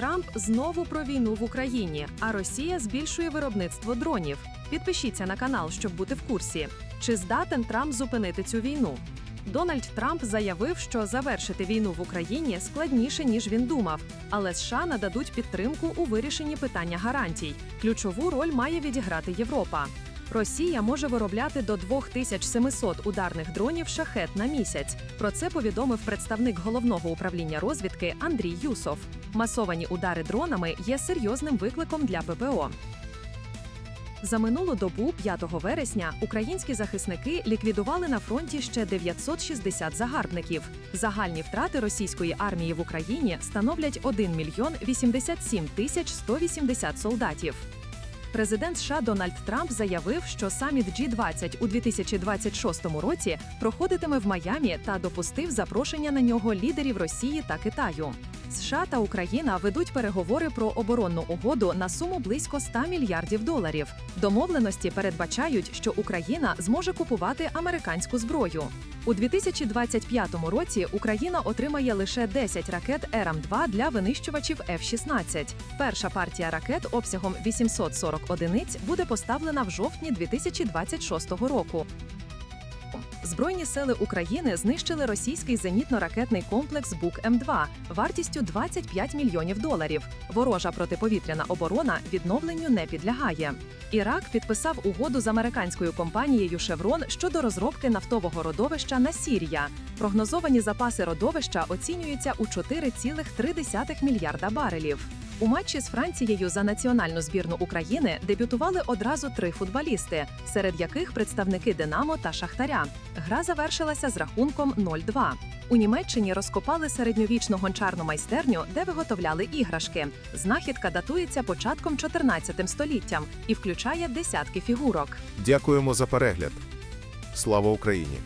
Трамп знову про війну в Україні, а Росія збільшує виробництво дронів. Підпишіться на канал, щоб бути в курсі. Чи здатен Трамп зупинити цю війну? Дональд Трамп заявив, що завершити війну в Україні складніше ніж він думав, але США нададуть підтримку у вирішенні питання гарантій. Ключову роль має відіграти Європа. Росія може виробляти до 2700 ударних дронів шахет на місяць. Про це повідомив представник головного управління розвідки Андрій Юсов. Масовані удари дронами є серйозним викликом для ППО. За минулу добу, 5 вересня, українські захисники ліквідували на фронті ще 960 загарбників. Загальні втрати російської армії в Україні становлять 1 мільйон 87 тисяч 180 солдатів. Президент США Дональд Трамп заявив, що саміт G20 у 2026 році проходитиме в Майамі та допустив запрошення на нього лідерів Росії та Китаю. США та Україна ведуть переговори про оборонну угоду на суму близько 100 мільярдів доларів. Домовленості передбачають, що Україна зможе купувати американську зброю. У 2025 році Україна отримає лише 10 ракет РМ-2 для винищувачів F-16. Перша партія ракет обсягом 840 одиниць буде поставлена в жовтні 2026 року. Збройні сили України знищили російський зенітно-ракетний комплекс Бук М2 вартістю 25 мільйонів доларів. Ворожа протиповітряна оборона відновленню не підлягає. Ірак підписав угоду з американською компанією Шеврон щодо розробки нафтового родовища Насір'я. Прогнозовані запаси родовища оцінюються у 4,3 мільярда барелів. У матчі з Францією за національну збірну України дебютували одразу три футболісти, серед яких представники Динамо та Шахтаря. Гра завершилася з рахунком 0-2. У Німеччині розкопали середньовічну гончарну майстерню, де виготовляли іграшки. Знахідка датується початком 14 століттям і включає десятки фігурок. Дякуємо за перегляд. Слава Україні!